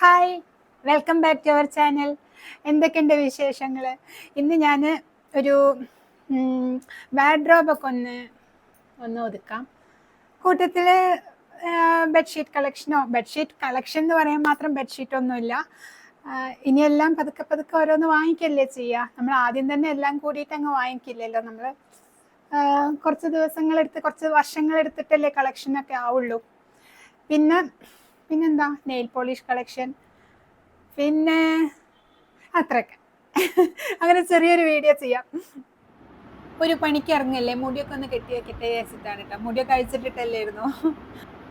Hi welcome back to our channel എന്തൊക്കെയുണ്ട് വിശേഷങ്ങൾ ഇന്ന് ഞാൻ ഒരു വാഡ്രോബൊക്കെ ഒന്ന് ഒന്ന് ഒതുക്കാം. കൂട്ടത്തിൽ ബെഡ്ഷീറ്റ് കളക്ഷനോ ബെഡ്ഷീറ്റ് കളക്ഷൻ എന്ന് പറയാൻ മാത്രം ബെഡ്ഷീറ്റ് ഒന്നുമില്ല. ഇനിയെല്ലാം പതുക്കെ പതുക്കെ ഓരോന്ന് വാങ്ങിക്കല്ലേ ചെയ്യുക നമ്മൾ ആദ്യം തന്നെ എല്ലാം കൂടിയിട്ട് അങ്ങ് വാങ്ങിക്കില്ലല്ലോ നമ്മൾ കുറച്ച് ദിവസങ്ങളെടുത്ത് കുറച്ച് വർഷങ്ങളെടുത്തിട്ടല്ലേ കളക്ഷനൊക്കെ ആവുള്ളൂ. പിന്നെ പിന്നെന്താ? നെയിൽ പോളിഷ് കളക്ഷൻ പിന്നെ അത്രയൊക്കെ. അങ്ങനെ ചെറിയൊരു വീഡിയോ ചെയ്യാം. ഒരു പണിക്ക് ഇറങ്ങല്ലേ? മുടിയൊക്കെ ഒന്ന് കെട്ടി വെക്കട്ടെ വെച്ചിട്ടാണ് കേട്ടോ മുടിയൊക്കെ അഴിച്ചിട്ടിട്ടല്ലായിരുന്നു?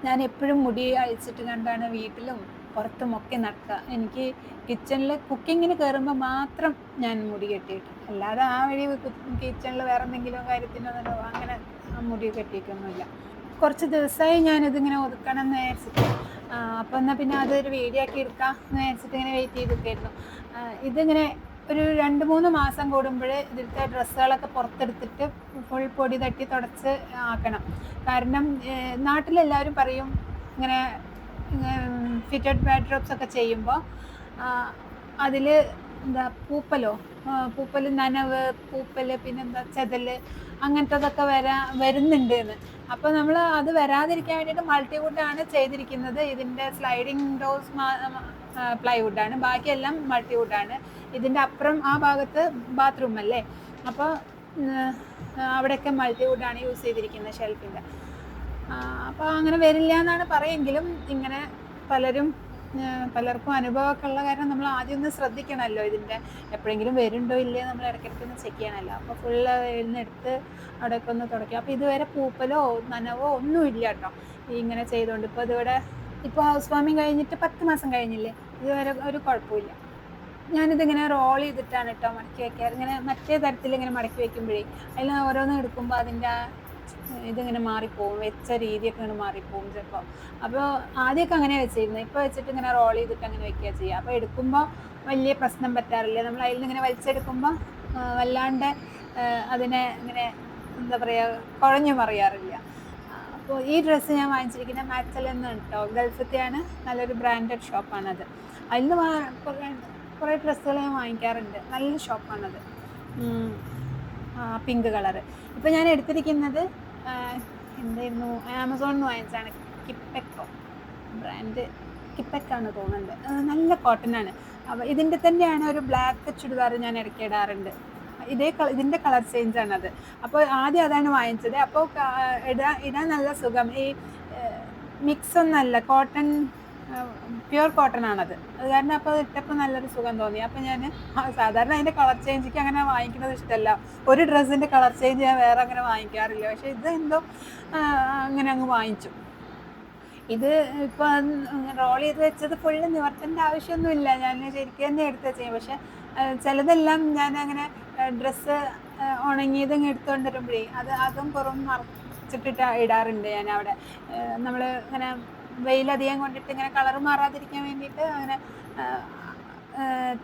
ഞാൻ എപ്പോഴും മുടി അഴിച്ചിട്ട് കണ്ടാണ് വീട്ടിലും പുറത്തും ഒക്കെ നടക്കുക എനിക്ക് കിച്ചണിൽ കുക്കിങ്ങിന് കയറുമ്പോൾ മാത്രം ഞാൻ മുടി കെട്ടിയിട്ട് അല്ലാതെ ആ വഴി കിച്ചണിൽ വേറെ എന്തെങ്കിലും കാര്യത്തിനോ അങ്ങനെ മുടി കെട്ടിയിട്ടൊന്നുമില്ല കുറച്ച് ദിവസമായി ഞാനിതിങ്ങനെ ഒതുക്കണം എന്ന് വിചാരിച്ചിട്ട് ആ, അപ്പോൾ എന്നാൽ പിന്നെ അതൊരു വീഡിയോ ആക്കി എടുക്കാം എന്ന് ഇങ്ങനെ വെയിറ്റ് ചെയ്ത് നിൽക്കായിരുന്നു ഇതിങ്ങനെ ഒരു രണ്ട് മൂന്ന് മാസം കൂടുമ്പോൾ ഇതിലത്തെ ഡ്രസ്സുകളൊക്കെ പുറത്തെടുത്തിട്ട് ഫുൾ പൊടി തട്ടി തുടച്ച് ആക്കണം. കാരണം നാട്ടിലെല്ലാവരും പറയും ഇങ്ങനെ ഫിറ്റഡ് ബാഡ് ഡ്രോപ്സ് ഒക്കെ ചെയ്യുമ്പോൾ അതിൽ എന്താ പൂപ്പലോ? ആ, പൂപ്പൽ നനവ് പൂപ്പൽ പിന്നെന്താ ചെതൽ അങ്ങനത്തതൊക്കെ വരാ വരുന്നുണ്ട് എന്ന് അപ്പോൾ നമ്മൾ അത് വരാതിരിക്കാൻ വേണ്ടിയിട്ട് മൾട്ടിവുഡാണ് ചെയ്തിരിക്കുന്നത്. ഇതിന്റെ സ്ലൈഡിങ് ഡോസ് പ്ലൈവുഡാണ് ബാക്കിയെല്ലാം മൾട്ടിവുഡാണ്. ഇതിന്റെ അപ്പുറം ആ ഭാഗത്ത് ബാത്റൂം അല്ലേ? അപ്പോൾ അവിടെയൊക്കെ മൾട്ടിവുഡാണ് യൂസ് ചെയ്തിരിക്കുന്നത് ഷെൽഫിന്റെ അപ്പോൾ അങ്ങനെ വരില്ല എന്നാണ് പറയെങ്കിലും ഇങ്ങനെ പലരും പലർക്കും അനുഭവമൊക്കെ ഉള്ള കാരണം നമ്മൾ ആദ്യം ഒന്ന് ശ്രദ്ധിക്കണമല്ലോ. ഇതിന്റെ എപ്പോഴെങ്കിലും വരുന്നുണ്ടോ ഇല്ലേ നമ്മൾ ഇടയ്ക്കിടയ്ക്ക് ഒന്ന് ചെക്ക് ചെയ്യണമല്ലോ. അപ്പോൾ ഫുള്ള് എടുത്ത് അവിടെയൊക്കെ ഒന്ന് തുടയ്ക്കും. അപ്പോൾ ഇതുവരെ പൂപ്പലോ നനവോ ഒന്നും ഇല്ല കേട്ടോ. ഇങ്ങനെ ചെയ്തുകൊണ്ട് ഇപ്പോൾ ഇതിവിടെ ഇപ്പോൾ ഹൗസ് വാമിങ് കഴിഞ്ഞിട്ട് പത്ത് മാസം കഴിഞ്ഞില്ലേ? ഇതുവരെ ഒരു കുഴപ്പമില്ല ഞാനിതിങ്ങനെ റോൾ ചെയ്തിട്ടാണ് കേട്ടോ മടക്കി വെക്കാറ്. ഇങ്ങനെ മറ്റേ തരത്തിൽ ഇങ്ങനെ മടക്കി വെക്കുമ്പോഴേ അതിൽ ഓരോന്ന് എടുക്കുമ്പോൾ അതിന്റെ ഇതിങ്ങനെ മാറിപ്പോവും വെച്ച രീതിയൊക്കെ ഇങ്ങനെ മാറിപ്പോവും ചിലപ്പോൾ അപ്പോൾ ആദ്യമൊക്കെ അങ്ങനെ വെച്ചിരുന്നു. ഇപ്പോൾ വെച്ചിട്ട് ഇങ്ങനെ റോൾ ചെയ്തിട്ട് അങ്ങനെ വെക്കുക ചെയ്യുക അപ്പോൾ എടുക്കുമ്പോൾ വലിയ പ്രശ്നം പറ്റാറില്ല. നമ്മൾ അതിൽ നിന്ന് ഇങ്ങനെ വലിച്ചെടുക്കുമ്പോൾ വല്ലാണ്ട് അതിനെ ഇങ്ങനെ എന്താ പറയുക കുഴഞ്ഞു മറിയാറില്ല. അപ്പോൾ ഈ ഡ്രസ്സ് ഞാൻ വാങ്ങിച്ചിരിക്കുന്ന മാച്ചൽ എന്ന് കേട്ടോ ഗൾഫത്തെയാണ്. നല്ലൊരു ബ്രാൻഡഡ് ഷോപ്പാണത് അതിൽ നിന്ന് കുറേ ഡ്രസ്സുകൾ ഞാൻ വാങ്ങിക്കാറുണ്ട്. നല്ല ഷോപ്പാണത് പിങ്ക് കളറ്. ഇപ്പോൾ ഞാൻ എടുത്തിരിക്കുന്നത് എന്തായിരുന്നു? ആമസോണിൽ നിന്ന് വാങ്ങിച്ചാണ് കിപ്പെക്കോ ബ്രാൻഡ് കിപ്പെക്കാണ് തോന്നുന്നുണ്ട് അത് നല്ല കോട്ടൺ ആണ്. അപ്പോൾ ഇതിന്റെ തന്നെയാണ് ഒരു ബ്ലാക്ക് ചുരിദാർ ഞാൻ ഇടയ്ക്ക് ഇടാറുണ്ട്. ഇതേ ഇതിന്റെ കളർ ചേഞ്ച് ആണത് അപ്പോൾ ആദ്യം അതാണ് വാങ്ങിച്ചത്. അപ്പോൾ ഇടാൻ ഇടാൻ നല്ല സുഖം. ഈ മിക്സ് ഒന്നല്ല കോട്ടൺ പ്യുവർ കോട്ടൺ ആണത്. അത് കാരണം അപ്പോൾ ഇട്ടപ്പോൾ നല്ലൊരു സുഖം തോന്നി. അപ്പോൾ ഞാൻ സാധാരണ അതിന്റെ കളർ ചേഞ്ചിക്ക് അങ്ങനെ വാങ്ങിക്കുന്നത് ഇഷ്ടമല്ല ഒരു ഡ്രസ്സിന്റെ കളർ ചേഞ്ച് ഞാൻ വേറെ അങ്ങനെ വാങ്ങിക്കാറില്ല. പക്ഷേ ഇത് എന്തോ അങ്ങനെ അങ്ങ് വാങ്ങിച്ചു. ഇത് ഇപ്പോൾ റോൾ ചെയ്ത് വെച്ചത് ഫുള്ള് നിവർത്തേണ്ട ആവശ്യമൊന്നുമില്ല. ഞാൻ ശരിക്കും തന്നെ എടുത്ത് വെച്ചു പക്ഷെ ചിലതെല്ലാം ഞാൻ അങ്ങനെ ഡ്രസ്സ് ഉണങ്ങിയത് അങ്ങ് എടുത്തുകൊണ്ട് വരുമ്പോഴേ അത് അതും പുറം മറച്ചിട്ടിട്ട് ഇടാറുണ്ട് ഞാൻ അവിടെ നമ്മൾ ഇങ്ങനെ വെയിലധികം കൊണ്ടിട്ട് ഇങ്ങനെ കളർ മാറാതിരിക്കാൻ വേണ്ടിയിട്ട് അങ്ങനെ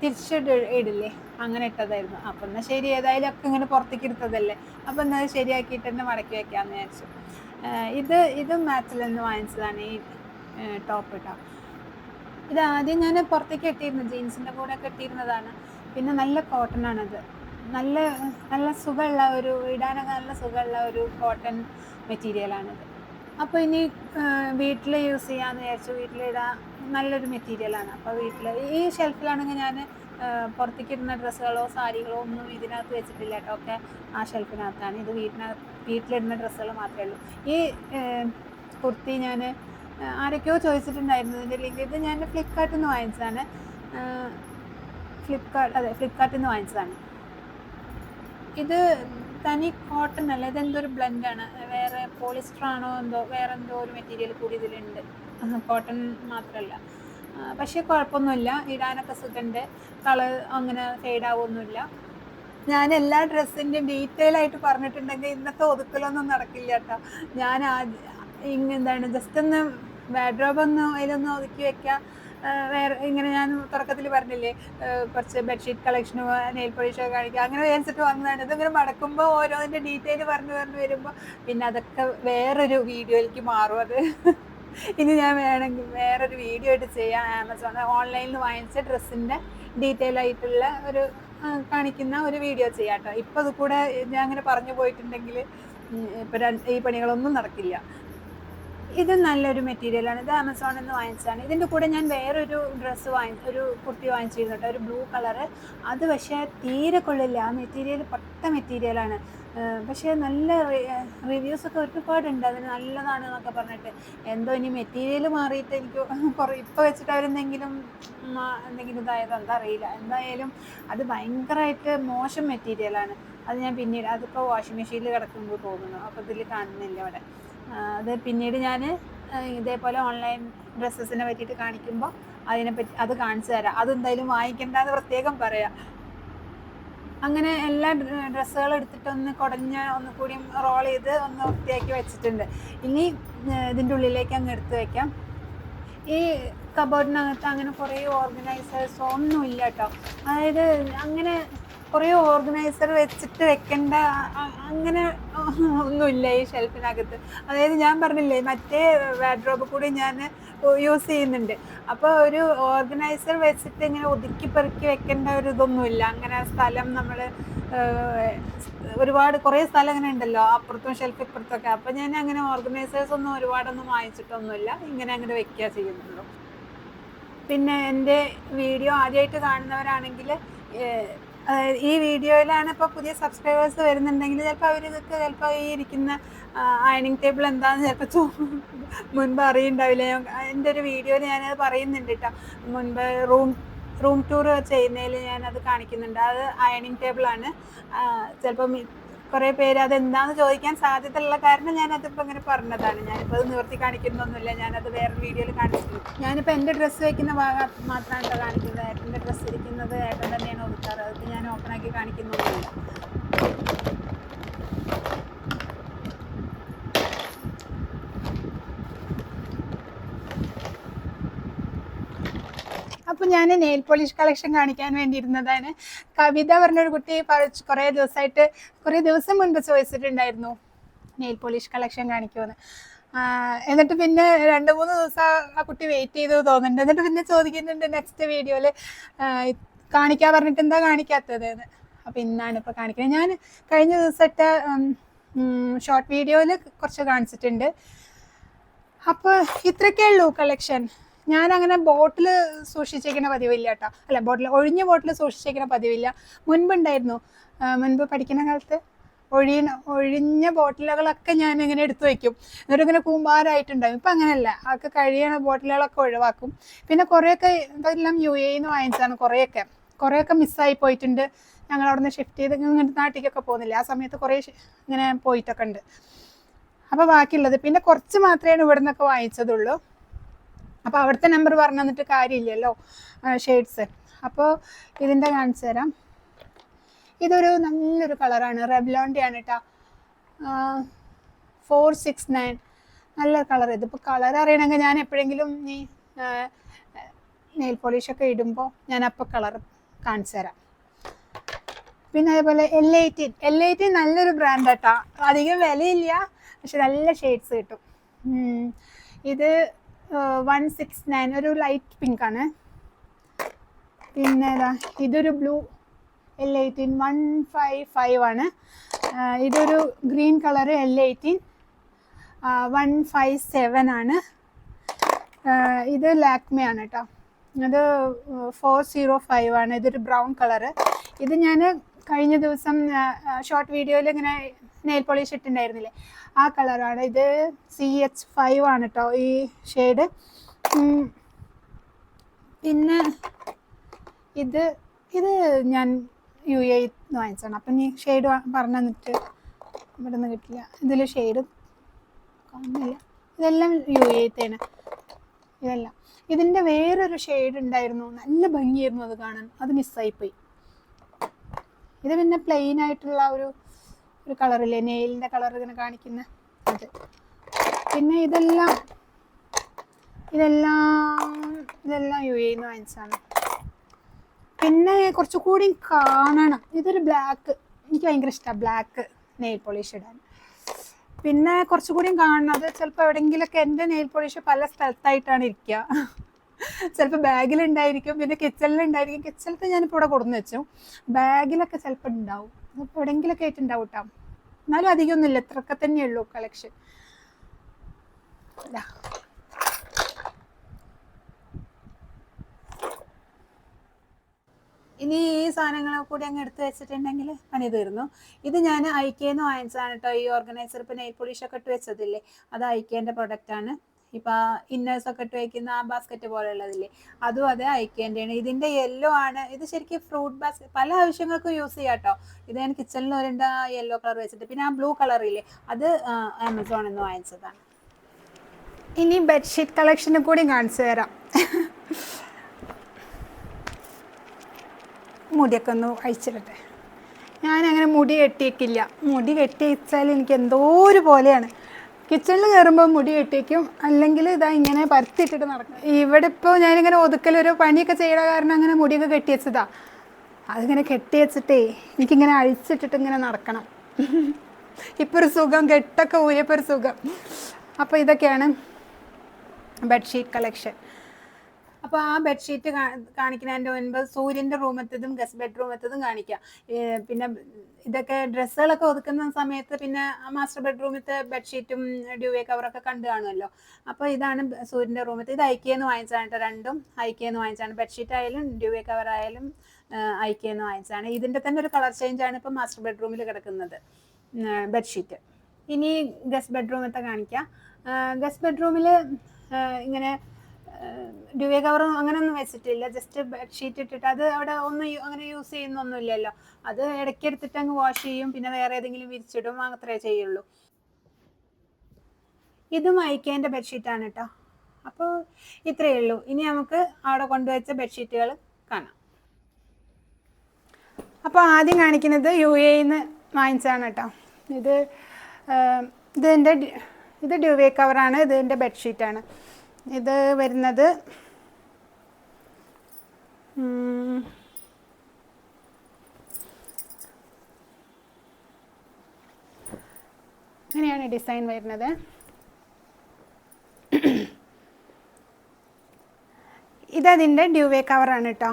തിരിച്ചിട്ട് ഇടില്ലേ? അങ്ങനെ ഇട്ടതായിരുന്നു. അപ്പം എന്നാൽ ശരി ഏതായാലും ഒക്കെ ഇങ്ങനെ പുറത്തേക്ക് എടുത്തതല്ലേ? അപ്പം എന്നാൽ ശരിയാക്കിയിട്ട് തന്നെ മടക്കി വെക്കാമെന്ന് വിചാരിച്ചു. ഇത് ഇതും മാച്ചിൽ നിന്ന് വാങ്ങിച്ചതാണ് ഈ ടോപ്പ് കേട്ടോ ഇത് ആദ്യം ഞാൻ പുറത്തേക്ക് ഇട്ടിരുന്നു ജീൻസിന്റെ കൂടെ കെട്ടിയിരുന്നതാണ് പിന്നെ നല്ല കോട്ടൺ ആണത് നല്ല നല്ല സുഖമുള്ള ഒരു ഇടാനൊക്കെ നല്ല സുഖമുള്ള ഒരു കോട്ടൺ മെറ്റീരിയലാണിത്. അപ്പോൾ ഇനി വീട്ടിൽ യൂസ് ചെയ്യാമെന്ന് വിചാരിച്ചു വീട്ടിലിടാൻ നല്ലൊരു മെറ്റീരിയലാണ് അപ്പോൾ വീട്ടിൽ ഈ ഷെൽഫിലാണെങ്കിൽ ഞാൻ പുറത്തേക്ക് ഇടുന്ന ഡ്രസ്സുകളോ സാരികളോ ഒന്നും ഇതിനകത്ത് വെച്ചിട്ടില്ല കേട്ടോ. ഒക്കെ ആ ഷെൽഫിനകത്താണ് ഇത് വീട്ടിനകത്ത് വീട്ടിലിടുന്ന ഡ്രസ്സുകൾ മാത്രമേ ഉള്ളൂ. ഈ കുർത്തി ഞാൻ ആരൊക്കെയോ ചോദിച്ചിട്ടുണ്ടായിരുന്നു ഇതിന്റെ ലിങ്ക് ഇത് ഞാൻ ഫ്ലിപ്കാർട്ടിൽ നിന്ന് വാങ്ങിച്ചതാണ് ഫ്ലിപ്കാർട്ട് അതെ ഫ്ലിപ്കാർട്ടിൽ നിന്ന് വാങ്ങിച്ചതാണ്. ഇത് തനി കോട്ടൺ അല്ല ഇതെന്തോ ഒരു ബ്ലെൻഡ് ആണ്? വേറെ പോളിസ്റ്റർ ആണോ എന്തോ വേറെ എന്തോ ഒരു മെറ്റീരിയൽ കൂടി ഇതിലുണ്ട്. കോട്ടൺ മാത്രമല്ല പക്ഷെ കുഴപ്പമൊന്നുമില്ല. ഇടാനൊക്കെ സുഖമുണ്ട്. കളർ അങ്ങനെ ഫെയ്ഡ് ആവുമൊന്നുമില്ല. ഞാൻ എല്ലാ ഡ്രസ്സിന്റെയും ഡീറ്റെയിൽ ആയിട്ട് പറഞ്ഞിട്ടുണ്ടെങ്കിൽ ഇന്നത്തെ ഒതുക്കലൊന്നും നടക്കില്ല കേട്ടോ. ഞാൻ എന്താണ് ജസ്റ്റ് ഒന്ന് വാഡ്രോബ് ഒന്ന് അതിലൊന്ന് ഒതുക്കി വെക്കുക ആ, വേറെ ഇങ്ങനെ ഞാൻ തുടക്കത്തിൽ പറഞ്ഞില്ലേ കുറച്ച് ബെഡ്ഷീറ്റ് കളക്ഷനും നെയിൽ പോളിഷൊക്കെ കാണിക്കുക അങ്ങനെ വിചാരിച്ചിട്ട് വന്നതാണ് ഇതിങ്ങനെ മടക്കുമ്പോൾ ഓരോന്നിന്റെ ഡീറ്റെയിൽ പറഞ്ഞു പറഞ്ഞു വരുമ്പോൾ പിന്നെ അതൊക്കെ വേറൊരു വീഡിയോയിലേക്ക് മാറും അത്. ഇനി ഞാൻ വേണമെങ്കിൽ വേറൊരു വീഡിയോ ആയിട്ട് ചെയ്യാം ആമസോൺ ഓൺലൈനിൽ വാങ്ങിച്ച ഡ്രസ്സിന്റെ ഡീറ്റെയിൽ ആയിട്ടുള്ള ഒരു കാണിക്കുന്ന ഒരു വീഡിയോ ചെയ്യാം കേട്ടോ ഇപ്പം അത് കൂടെ ഞാൻ അങ്ങനെ പറഞ്ഞു പോയിട്ടുണ്ടെങ്കിൽ ഇപ്പം ഈ പണികളൊന്നും നടക്കില്ല. ഇത് നല്ലൊരു മെറ്റീരിയലാണ് ഇത് ആമസോണിൽ നിന്ന് വാങ്ങിച്ചതാണ്. ഇതിന്റെ കൂടെ ഞാൻ വേറൊരു ഡ്രസ്സ് വാങ്ങി ഒരു കുർത്തി വാങ്ങിച്ചിരുന്നു കേട്ടോ. ഒരു ബ്ലൂ കളറ് അത് പക്ഷേ തീരെ കൊള്ളില്ല. ആ മെറ്റീരിയൽ പൊട്ട മെറ്റീരിയലാണ് പക്ഷേ നല്ല റിവ്യൂസ് റിവ്യൂസൊക്കെ ഒരുപാടുണ്ട്. അതിന് നല്ലതാണ് എന്നൊക്കെ പറഞ്ഞിട്ട്. എന്തോ ഇനി മെറ്റീരിയൽ മാറിയിട്ട് എനിക്ക് കുറേ ഇപ്പോൾ വെച്ചിട്ട് അവരെന്തെങ്കിലും എന്തെങ്കിലും ഇതായത് എന്താ അറിയില്ല. എന്തായാലും അത് ഭയങ്കരമായിട്ട് മോശം മെറ്റീരിയലാണ് അത് ഞാൻ പിന്നീട് അതിപ്പോൾ വാഷിംഗ് മെഷീനിൽ കിടക്കുമ്പോൾ തോന്നുന്നു. അപ്പോൾ ഇതിൽ കാണുന്നില്ല അവിടെ അത് പിന്നീട് ഞാൻ ഇതേപോലെ ഓൺലൈൻ ഡ്രസ്സസിനെ പറ്റിയിട്ട് കാണിക്കുമ്പോൾ അതിനെപ്പറ്റി അത് കാണിച്ചു തരാം. അതെന്തായാലും വാങ്ങിക്കണ്ടെന്ന് പ്രത്യേകം പറയാം. അങ്ങനെ എല്ലാ ഡ്രസ്സുകൾ എടുത്തിട്ടൊന്ന് കുടഞ്ഞ് ഒന്ന് കൂടി റോൾ ചെയ്ത് ഒന്ന് വൃത്തിയാക്കി വെച്ചിട്ടുണ്ട്. ഇനി ഇതിന്റെ ഉള്ളിലേക്ക് അങ്ങ് എടുത്ത് വയ്ക്കാം ഈ കബോർഡിനകത്ത് അങ്ങനെ കുറേ ഓർഗനൈസേഴ്സോ ഒന്നും ഇല്ല കേട്ടോ. അതായത് അങ്ങനെ കുറേ ഓർഗനൈസർ വെച്ചിട്ട് വെക്കേണ്ട. അങ്ങനെ ഒന്നുമില്ല ഈ ഷെൽഫിനകത്ത്. അതായത് ഞാൻ പറഞ്ഞില്ലേ മറ്റേ വാഡ്രോബ് കൂടി ഞാൻ യൂസ് ചെയ്യുന്നുണ്ട്. അപ്പോൾ ഒരു ഓർഗനൈസർ വെച്ചിട്ട് ഇങ്ങനെ ഒതുക്കി പെറുക്കി വെക്കേണ്ട ഒരു ഇതൊന്നുമില്ല. അങ്ങനെ സ്ഥലം നമ്മൾ ഒരുപാട് കുറേ സ്ഥലം അങ്ങനെ ഉണ്ടല്ലോ അപ്പുറത്തും ഷെൽഫ് ഇപ്പുറത്തൊക്കെ അപ്പോൾ ഞാൻ അങ്ങനെ ഓർഗനൈസേഴ്സ് ഒന്നും ഒരുപാടൊന്നും വാങ്ങിച്ചിട്ടൊന്നുമില്ല. ഇങ്ങനെ അങ്ങനെ വെക്കുക ചെയ്യുന്നുള്ളൂ. പിന്നെ എന്റെ വീഡിയോ ആദ്യമായിട്ട് കാണുന്നവരാണെങ്കിൽ ഈ വീഡിയോയിലാണ് ഇപ്പോൾ പുതിയ സബ്സ്ക്രൈബേഴ്സ് വരുന്നുണ്ടെങ്കിൽ ചിലപ്പോൾ അവർ ഇതൊക്കെ ചിലപ്പോൾ ഈ ഇരിക്കുന്ന അയണിങ് ടേബിൾ എന്താണെന്ന് ചിലപ്പോൾ ചോ മുൻപ് അറിയുണ്ടാവില്ല. ഞാൻ- എന്റെ ഒരു വീഡിയോയിൽ ഞാനത് പറയുന്നുണ്ട് കേട്ടോ. മുൻപ് റൂം റൂം ടൂർ ചെയ്യുന്നതിൽ ഞാനത് കാണിക്കുന്നുണ്ട്. അത് അയണിങ് ടേബിളാണ് ചിലപ്പം കുറേ പേര് അതെന്താന്ന് ചോദിക്കാൻ സാധ്യതയുള്ള കാരണം ഞാൻ അതിപ്പോ ഇങ്ങനെ പറഞ്ഞതാണ്. ഞാനിപ്പോൾ അത് നിവർത്തി കാണിക്കുന്നൊന്നുമില്ല. ഞാനത് വേറെ വീഡിയോയിൽ കാണിച്ചിട്ടുണ്ട് ഞാനിപ്പോൾ എന്റെ ഡ്രസ്സ് വെക്കുന്ന ഭാഗം മാത്രമാണ് കേട്ടോ കാണിക്കുന്നത്. ഏട്ടന്റെ ഡ്രസ്സ് ഇരിക്കുന്നത് ഏട്ടൻ തന്നെയാണ് ഒതുക്കാറ്. അതിപ്പോൾ ഞാൻ ഓപ്പൺ ആക്കി കാണിക്കുന്നൊന്നുമില്ല. അപ്പോൾ ഞാൻ നെയിൽ പോളിഷ് കളക്ഷൻ കാണിക്കാൻ വേണ്ടിയിരുന്നതാണ്. കവിത പറഞ്ഞൊരു കുട്ടി കുറെ ദിവസമായിട്ട് കുറേ ദിവസം മുൻപ് ചോദിച്ചിട്ടുണ്ടായിരുന്നു നെയിൽ പോളിഷ് കളക്ഷൻ കാണിക്കുമെന്ന് എന്നിട്ട് പിന്നെ രണ്ട് മൂന്ന് ദിവസം ആ കുട്ടി വെയിറ്റ് ചെയ്തു തോന്നുന്നുണ്ട്. എന്നിട്ട് പിന്നെ ചോദിക്കുന്നുണ്ട് നെക്സ്റ്റ് വീഡിയോയിൽ കാണിക്കാൻ പറഞ്ഞിട്ട് എന്താ കാണിക്കാത്തത് എന്ന് അപ്പം ഇന്നാണ് ഇപ്പോൾ കാണിക്കുന്നത്. ഞാൻ കഴിഞ്ഞ ദിവസത്തെ ഷോർട്ട് വീഡിയോയിൽ കുറച്ച് കാണിച്ചിട്ടുണ്ട്. അപ്പോൾ ഇത്രയൊക്കെ ഉള്ളൂ കളക്ഷൻ ഞാൻ അങ്ങനെ ബോട്ടിൽ സൂക്ഷിച്ചേക്കുന്ന പതിവില്ല കേട്ടോ അല്ല ബോട്ടിൽ ഒഴിഞ്ഞ ബോട്ടിൽ സൂക്ഷിച്ചേക്കുന്ന പതിവില്ല. മുൻപുണ്ടായിരുന്നു. മുൻപ് പഠിക്കുന്ന കാലത്ത് ഒഴിയണ ഒഴിഞ്ഞ ബോട്ടിലുകളൊക്കെ ഞാൻ ഇങ്ങനെ എടുത്തു വയ്ക്കും എന്നിട്ട് ഇങ്ങനെ കൂമ്പാരായിട്ടുണ്ടാകും ഇപ്പം അങ്ങനെയല്ല. അതൊക്കെ കഴിയണ ബോട്ടിലുകളൊക്കെ ഒഴിവാക്കും. പിന്നെ കുറേയൊക്കെ ഇതെല്ലാം യു എ നിന്ന് വാങ്ങിച്ചതാണ് കുറേയൊക്കെ. കുറേയൊക്കെ മിസ്സായി പോയിട്ടുണ്ട്. ഞങ്ങൾ അവിടെ നിന്ന് ഷിഫ്റ്റ് ചെയ്ത് ഇങ്ങോട്ട് നാട്ടിലേക്കൊക്കെ പോകുന്നില്ല. ആ സമയത്ത് കുറേ ഇങ്ങനെ പോയിട്ടൊക്കെ ഉണ്ട്. അപ്പോൾ ബാക്കിയുള്ളത്. പിന്നെ കുറച്ച് മാത്രമേ ഇവിടെ നിന്നൊക്കെ വാങ്ങിച്ചതുള്ളൂ. അപ്പോൾ അവിടുത്തെ നമ്പർ പറഞ്ഞു തന്നിട്ട് കാര്യമില്ലല്ലോ. ഷെയ്ഡ്സ് അപ്പോൾ ഇതിന്റെ കാണിച്ചു തരാം. ഇതൊരു നല്ലൊരു കളറാണ് റെബ്ലോന്റെ ആണ് കേട്ടോ ഫോർ സിക്സ് നയൻ നല്ല കളർ ഇതിപ്പോൾ കളർ അറിയണമെങ്കിൽ ഞാൻ എപ്പോഴെങ്കിലും ഈ നെയിൽ പോളിഷൊക്കെ ഇടുമ്പോൾ ഞാൻ അപ്പോൾ കളർ കാണിച്ചു തരാം. പിന്നെ അതേപോലെ എൽ എയ്റ്റീൻ എൽ എയ്റ്റീൻ നല്ലൊരു ബ്രാൻഡ് കേട്ടോ അധികം വിലയില്ല പക്ഷെ നല്ല ഷെയ്ഡ്സ് കിട്ടും. ഇത് വൺ സിക്സ് നയൻ ഒരു ലൈറ്റ് പിങ്ക് ആണ്. പിന്നെ ഇതൊരു blue L eighteen one five five ആണ്. ഇതൊരു green colour L eighteen one five seven ആണ്. ഇത് ലാക്മയാണ് കേട്ടോ ഇത് ഫോർ സീറോ ഫൈവ് ആണ്. ഇതൊരു ബ്രൗൺ കളറ് ഇത് ഞാൻ കഴിഞ്ഞ ദിവസം ഷോർട്ട് വീഡിയോയിൽ ഇങ്ങനെ നെയിൽ പോളിഷ് ഇട്ടുണ്ടായിരുന്നില്ലേ? ആ കളറാണ് ഇത് സി എച്ച് ഫൈവ് ആണ് കേട്ടോ ഈ ഷെയ്ഡ് പിന്നെ ഇത് ഇത് ഞാൻ യു എ വാങ്ങിച്ചാണ് അപ്പം ഈ ഷെയ്ഡ് പറഞ്ഞു തന്നിട്ട് ഇവിടെ നിന്ന് കിട്ടില്ല. ഇതിൽ ഷെയ്ഡ് കാണുന്നില്ല. ഇതെല്ലാം യു എത്തേണ് ഇതെല്ലാം. ഇതിന്റെ വേറൊരു ഷെയ്ഡ് ഉണ്ടായിരുന്നു നല്ല ഭംഗിയായിരുന്നു അത് കാണാൻ. അത് മിസ്സായിപ്പോയി ഇത് പിന്നെ പ്ലെയിൻ ആയിട്ടുള്ള ഒരു ഒരു കളറില്ലേ? നെയിലിന്റെ കളർ ഇങ്ങനെ കാണിക്കുന്ന അത്. പിന്നെ ഇതെല്ലാം ഇതെല്ലാം ഇതെല്ലാം യു എന്ന് വാങ്ങിച്ചാണ് പിന്നെ കുറച്ചുകൂടി കാണണം. ഇതൊരു ബ്ലാക്ക് എനിക്ക് ഭയങ്കര ഇഷ്ടമാണ് ബ്ലാക്ക് നെയിൽ പോളിഷ് ഇടാൻ. പിന്നെ കുറച്ചുകൂടി കാണണം. അത് ചിലപ്പോൾ എവിടെയെങ്കിലൊക്കെ എന്റെ നെയിൽ പോളിഷ് പല സ്ഥലത്തായിട്ടാണ് ഇരിക്കുക ചിലപ്പോൾ ബാഗിലുണ്ടായിരിക്കും പിന്നെ കിച്ചണിലുണ്ടായിരിക്കും. കിച്ചണിലത്തെ ഞാനിപ്പോൾ ഇവിടെ കൊടുന്ന് വെച്ചു. ബാഗിലൊക്കെ ചിലപ്പോൾ ഉണ്ടാവും. അപ്പോൾ എവിടെയെങ്കിലൊക്കെ ആയിട്ട് ഉണ്ടാവും കേട്ടോ എന്നാലും അധികമൊന്നുമില്ല. ഇത്രയൊക്കെ തന്നെയുള്ളൂ കളക്ഷൻ ഇനി ഈ സാധനങ്ങളെ കൂടി അങ്ങ് എടുത്ത് വെച്ചിട്ടുണ്ടെങ്കിൽ പണി തീർന്നു. ഇത് ഞാൻ ഐക്കേന്ന് വാങ്ങിച്ചതാണ് കേട്ടോ ഈ ഓർഗനൈസർ ഇപ്പം നെയിൽ പോളിഷ് ഒക്കെ ഇട്ട് വെച്ചതില്ലേ? അത് ഐക്കേന്റെ പ്രൊഡക്റ്റാണ് ഇപ്പോൾ ഇന്നേഴ്സ് ഒക്കെ ഇട്ട് വയ്ക്കുന്ന ആ ബാസ്ക്കറ്റ് പോലെയുള്ളതില്ലേ? അതും അത് അയക്കേണ്ടതാണ് ഇതിന്റെ യെല്ലോ ആണ്. ഇത് ശരിക്കും ഫ്രൂട്ട് ബാസ്ക്കറ്റ് പല ആവശ്യങ്ങൾക്കും യൂസ് ചെയ്യാം കേട്ടോ ഇത് ഞാൻ കിച്ചണിൽ വരേണ്ട യെല്ലോ കളർ വെച്ചിട്ട്. പിന്നെ ആ ബ്ലൂ കളറില്ലേ അത് ആമസോണിൽ നിന്ന് വാങ്ങിച്ചതാണ്. ഇനി ബെഡ്ഷീറ്റ് കളക്ഷനും കൂടി കാണിച്ചു തരാം. മുടിയൊക്കെ ഒന്ന് അഴിച്ചിടട്ടെ. അങ്ങനെ മുടി കെട്ടിയേക്കില്ല മുടി കെട്ടി വെച്ചാൽ എനിക്ക് എന്തോ ഒരു പോലെയാണ്. കിച്ചണിൽ കയറുമ്പോൾ മുടി കെട്ടിക്കും അല്ലെങ്കിൽ ഇതാ ഇങ്ങനെ പരത്തിയിട്ടിട്ട് നടക്കും. ഇവിടെ ഇപ്പോൾ ഞാനിങ്ങനെ ഒതുക്കൽ ഒരു പണിയൊക്കെ ചെയ്യണ കാരണം അങ്ങനെ മുടിയൊക്കെ കെട്ടി വെച്ചതാ. അതിങ്ങനെ കെട്ടി വെച്ചിട്ടേ എനിക്കിങ്ങനെ അഴിച്ചിട്ടിട്ട് ഇങ്ങനെ നടക്കണം. ഇപ്പോൾ ഒരു സുഖം കെട്ടൊക്കെ ഊരിയപ്പോൾ ഒരു സുഖം. അപ്പോൾ ഇതൊക്കെയാണ് ബെഡ്ഷീറ്റ് കളക്ഷൻ. അപ്പോൾ ആ ബെഡ്ഷീറ്റ് കാണിക്കുന്നതിന്റെ മുൻപ് സൂര്യന്റെ റൂമെത്തതും ഗസ്റ്റ് ബെഡ്റൂമെത്തതും കാണിക്കാം. പിന്നെ ഇതൊക്കെ ഡ്രസ്സുകളൊക്കെ ഒതുക്കുന്ന സമയത്ത് പിന്നെ മാസ്റ്റർ ബെഡ്റൂമിലത്തെ ബെഡ്ഷീറ്റും ഡ്യൂവേ കവറൊക്കെ കണ്ടു കാണുമല്ലോ. അപ്പോൾ ഇതാണ് സൂര്യന്റെ റൂമിൽ ഇത് ഐക്കേന്ന് വാങ്ങിച്ചതാണ് കേട്ടോ രണ്ടും. ഐക്കേന്ന് വാങ്ങിച്ചാണ് ബെഡ്ഷീറ്റ് ആയാലും ഡ്യൂവേ കവർ ആയാലും ഐക്കേന്ന് വാങ്ങിച്ചതാണ്. ഇതിന്റെ തന്നെ ഒരു കളർ ചേഞ്ച് ആണ് ഇപ്പോൾ മാസ്റ്റർ ബെഡ്റൂമിൽ കിടക്കുന്നത് ബെഡ്ഷീറ്റ് ഇനി ഗസ്റ്റ് ബെഡ്റൂമത്തെ കാണിക്കാം. ഗസ്റ്റ് ബെഡ്റൂമിൽ ഇങ്ങനെ ഡ്യൂവേ കവർ അങ്ങനെയൊന്നും വെച്ചിട്ടില്ല. ജസ്റ്റ് ബെഡ്ഷീറ്റ് ഇട്ടിട്ട് അത് അവിടെ ഒന്നും അങ്ങനെ യൂസ് ചെയ്യുന്നൊന്നുമില്ലല്ലോ. അത് ഇടയ്ക്ക് എടുത്തിട്ട് അങ്ങ് വാഷ് ചെയ്യും. പിന്നെ വേറെ ഏതെങ്കിലും വിരിച്ചിടും. മാത്രമേ ചെയ്യുള്ളൂ. ഇതും ബെഡ്ഷീറ്റ് ബെഡ്ഷീറ്റാണ് കേട്ടോ അപ്പോൾ ഇത്രയേ ഉള്ളൂ. ഇനി നമുക്ക് അവിടെ കൊണ്ടുവച്ച ബെഡ്ഷീറ്റുകൾ കാണാം. അപ്പോൾ ആദ്യം കാണിക്കുന്നത് യു എന്ന് വാങ്ങിച്ചതാണ് കേട്ടോ ഇത് ഇത് എന്റെ ഇത് ഡ്യൂവേ കവറാണ്. ഇതിന്റെ ബെഡ്ഷീറ്റാണ്. ഇത് വരുന്നത് അങ്ങനെയാണ് ഡിസൈൻ വരുന്നത്. ഇതതിന്റെ ഡ്യൂവേ കവറാണ് കേട്ടോ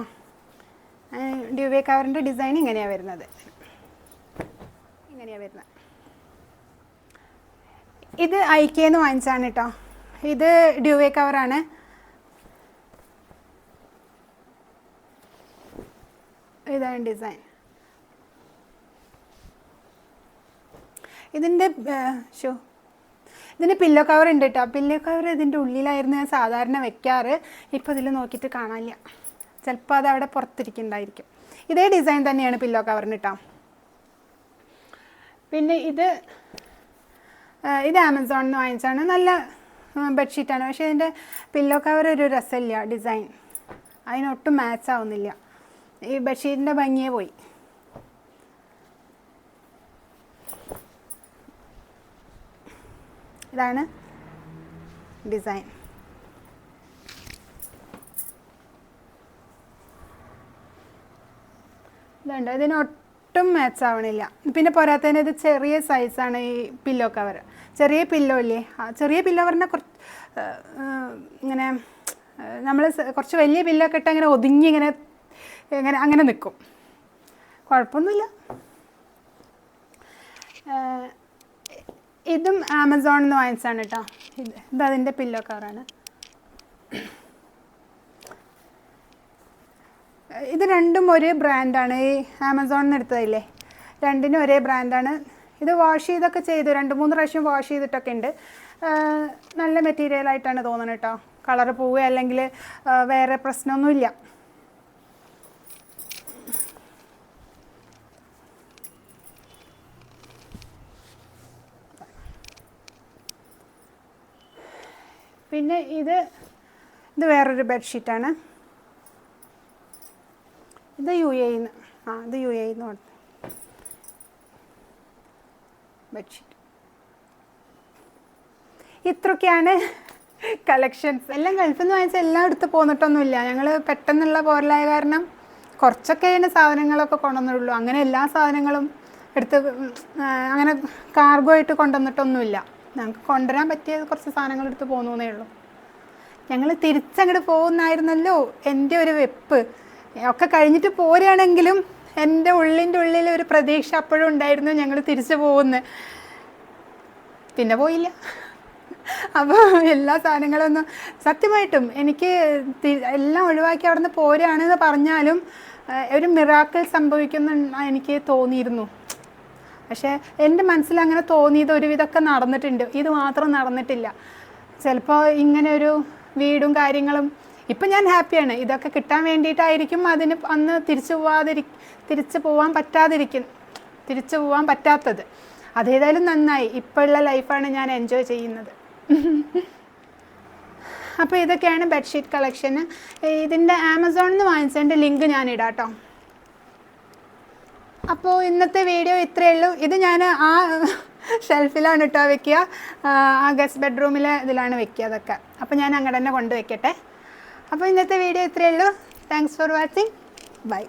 ഡ്യൂവേ കവറിന്റെ ഡിസൈൻ ഇങ്ങനെയാണ് വരുന്നത്. ഇങ്ങനെയാണ് വരുന്നത്. ഇത് ഐക്കേന്ന് വാങ്ങിച്ചാണ് കേട്ടോ ഇത് ഡ്യൂവേ കവറാണ്. ഇതാണ് ഡിസൈൻ. ഇതിന്റെ ഷോ ഇതിന്റെ പില്ലോ കവർ ഉണ്ട് കേട്ടോ പില്ലോ കവർ ഇതിന്റെ ഉള്ളിലായിരുന്നു ഞാൻ സാധാരണ വെക്കാറ്. ഇപ്പോൾ ഇതിൽ നോക്കിയിട്ട് കാണാനില്ല. ചിലപ്പോൾ അത് അവിടെ പുറത്തിരിക്കുന്നുണ്ടായിരിക്കും. ഇതേ ഡിസൈൻ തന്നെയാണ് പില്ലോ കവറിന് കേട്ടോ പിന്നെ ഇത് ഇത് ആമസോണിൽ നിന്ന് വാങ്ങിച്ചാണ് നല്ല ബെഡ്ഷീറ്റാണ് പക്ഷേ ഇതിന്റെ പില്ലോ കവർ ഒരു രസമില്ല ഡിസൈൻ അതിനൊട്ടും മാച്ച് ആവുന്നില്ല. ഈ ബെഡ്ഷീറ്റിന്റെ ഭംഗിയെ പോയി. ഇതാണ് ഡിസൈൻ ഇതുണ്ട്. ഇതിന് ഒട്ടും മാച്ച് ആവണില്ല. പിന്നെ പോരാത്തതിന് ഇത് ചെറിയ സൈസാണ് ഈ പില്ലോ കവർ ചെറിയ പില്ലോ ഇല്ലേ? ആ ചെറിയ പില്ലോ പറഞ്ഞാൽ കുറച്ച് ഇങ്ങനെ നമ്മൾ കുറച്ച് വലിയ പില്ലോ ഒക്കെ ഇട്ട് അങ്ങനെ ഒതുങ്ങി ഇങ്ങനെ ഇങ്ങനെ അങ്ങനെ നിൽക്കും കുഴപ്പമൊന്നുമില്ല. ഇതും ആമസോണിൽ നിന്ന് വാങ്ങിച്ചാണ് കേട്ടോ ഇത് ഇതതിന്റെ പില്ലോ കവറാണ് ഇത് രണ്ടും ഒരേ ബ്രാൻഡാണ് ഈ ആമസോണിൽ നിന്ന് എടുത്തതില്ലേ? രണ്ടിനും ഒരേ ബ്രാൻഡാണ് ഇത് വാഷ് ചെയ്തൊക്കെ ചെയ്തു. രണ്ട് മൂന്ന് പ്രാവശ്യം വാഷ് ചെയ്തിട്ടൊക്കെ ഉണ്ട്. നല്ല മെറ്റീരിയൽ ആയിട്ടാണ് തോന്നുന്നത് കേട്ടോ കളർ പോവുക അല്ലെങ്കിൽ വേറെ പ്രശ്നമൊന്നുമില്ല. പിന്നെ ഇത് ഇത് വേറൊരു ബെഡ്ഷീറ്റാണ് ഇത് യു എന്ന് ആ ഇത് യു എന്ന് കൊടുത്തു ബെഡ്ഷീറ്റ് ഇത്രയൊക്കെയാണ് കളക്ഷൻസ് എല്ലാം ഗൾഫിൽ നിന്ന് വാങ്ങിച്ച എല്ലാം എടുത്ത് പോന്നിട്ടൊന്നുമില്ല. ഞങ്ങൾ പെട്ടെന്നുള്ള പോരലായ കാരണം കുറച്ചൊക്കെ അതിന്റെ സാധനങ്ങളൊക്കെ കൊണ്ടുവന്നുള്ളൂ അങ്ങനെ എല്ലാ സാധനങ്ങളും എടുത്ത് അങ്ങനെ കാർഗോ ആയിട്ട് കൊണ്ടുവന്നിട്ടൊന്നുമില്ല. ഞങ്ങൾക്ക് കൊണ്ടുവരാൻ പറ്റിയ കുറച്ച് സാധനങ്ങൾ എടുത്ത് പോകുന്നേ ഉള്ളൂ. ഞങ്ങൾ തിരിച്ചങ്ങോട്ട് പോകുന്നായിരുന്നല്ലോ എന്റെ ഒരു വെപ്പ്. ഒക്കെ കഴിഞ്ഞിട്ട് പോരുകയാണെങ്കിലും എന്റെ ഉള്ളിന്റെ ഉള്ളിൽ ഒരു പ്രതീക്ഷ അപ്പോഴും ഉണ്ടായിരുന്നു ഞങ്ങൾ തിരിച്ചു പോകുന്നു പിന്നെ പോയില്ല. അപ്പോൾ എല്ലാ സാധനങ്ങളൊന്നും സത്യമായിട്ടും എനിക്ക് എല്ലാം ഒഴിവാക്കി അവിടെ നിന്ന് പറഞ്ഞാലും ഒരു മിറാക്കിൾ സംഭവിക്കുന്ന എനിക്ക് തോന്നിയിരുന്നു. പക്ഷേ എന്റെ മനസ്സിൽ അങ്ങനെ തോന്നിയത് ഒരുവിധമൊക്കെ നടന്നിട്ടുണ്ട്. ഇത് മാത്രം നടന്നിട്ടില്ല. ചിലപ്പോൾ ഇങ്ങനെ ഒരു വീടും കാര്യങ്ങളും ഇപ്പം ഞാൻ ഹാപ്പിയാണ്. ഇതൊക്കെ കിട്ടാൻ വേണ്ടിയിട്ടായിരിക്കും അതിന് അന്ന് തിരിച്ചു പോവാതിരി തിരിച്ചു പോവാൻ പറ്റാതിരിക്കും തിരിച്ചു പോവാൻ പറ്റാത്തത്. അതേതായാലും നന്നായി. ഇപ്പോഴുള്ള ലൈഫാണ് ഞാൻ എൻജോയ് ചെയ്യുന്നത്. അപ്പോൾ ഇതൊക്കെയാണ് ബെഡ്ഷീറ്റ് കളക്ഷൻ ഇതിന്റെ ആമസോണിൽ നിന്ന് വാങ്ങിച്ചതിന്റെ ലിങ്ക് ഞാൻ ഇടാം കേട്ടോ അപ്പോൾ ഇന്നത്തെ വീഡിയോ ഇത്രയേ ഉള്ളൂ. ഇത് ഞാൻ ആ ഷെൽഫിലാണ് കേട്ടോ വെക്കുക. ആ ഗസ്റ്റ് ബെഡ്റൂമിലെ ഇതിലാണ് വെക്കുക അതൊക്കെ. അപ്പോൾ ഞാൻ അങ്ങോട്ട് തന്നെ കൊണ്ട് വെക്കട്ടെ. അപ്പോൾ ഇന്നത്തെ വീഡിയോ ഇത്രയേ ഉള്ളൂ. Thanks for watching bye